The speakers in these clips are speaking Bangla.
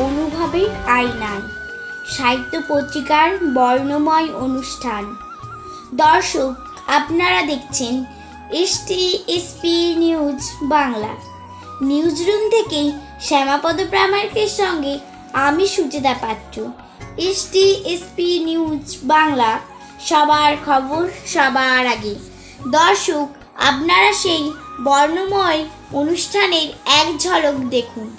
অনুভবের আয়নায় সাহিত্য পত্রিকার বর্ণময় অনুষ্ঠান। দর্শক, আপনারা দেখছেন ST SP news Bangla. Newsroom থেকে শ্যামাপদ প্রামাণিকের সঙ্গে আমি সুচেতা পাত্র। এসটি এসপি নিউজ বাংলা, সবার খবর সবার আগে। দর্শক, আপনারা সেই বর্ণময় অনুষ্ঠানের এক ঝলক দেখুন।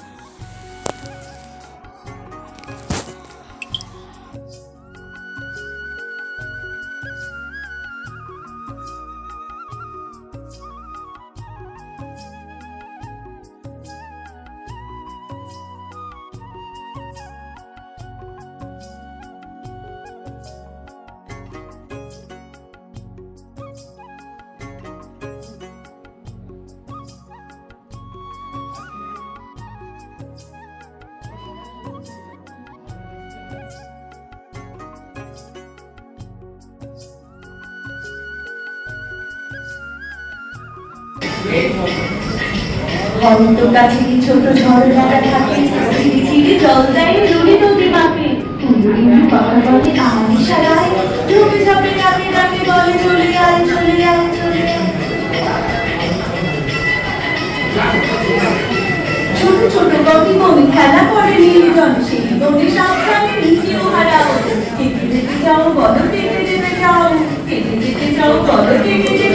অন্ত কাছে ছোট ছোট গতি বমি খেলা করে নির্জন সেই বনে সাবধানে নিচেও হারাও কেটে যেতে যাও বল কেটে যেতে যাও কেটে যেতে যাও বল কেটে যেতে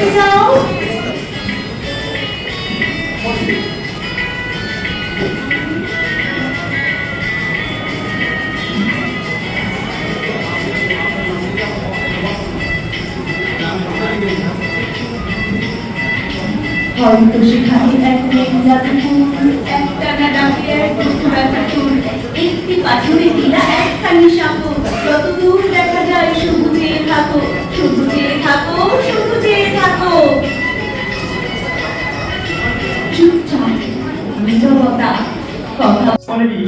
হয়তো সেখানে এক মেঘলা দুপুর একটা না ডাকে এক দুপুর একটা চুল একটি পাথরে দিলা একখানি সাঁকো যত দূর দেখা যায় চেয়ে থাকো চেয়ে থাকো চেয়ে থাকো চুপচাপ নীরবতা কথা অনেকই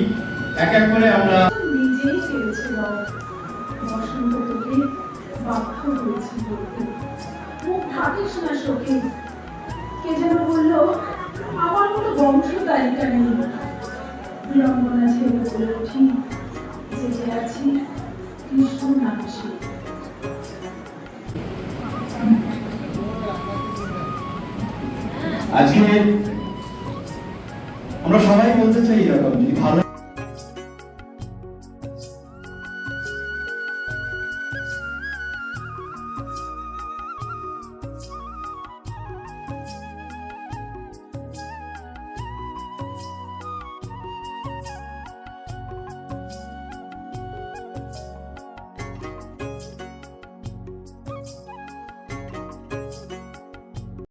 এক এক করে আমরা নিজেই চেয়েছিল বসন্ত তোকে বাধ্য হয়েছে বলতে মুখ থাকিস না সখী কে যেন বলল, আমার কোনো নেই। বিড়ম্বনা ছেড়ে বলে উঠি যে আছি কৃষ্ণ আজকে আমরা সবাই বলতে চাই এরকম, যদি ভালো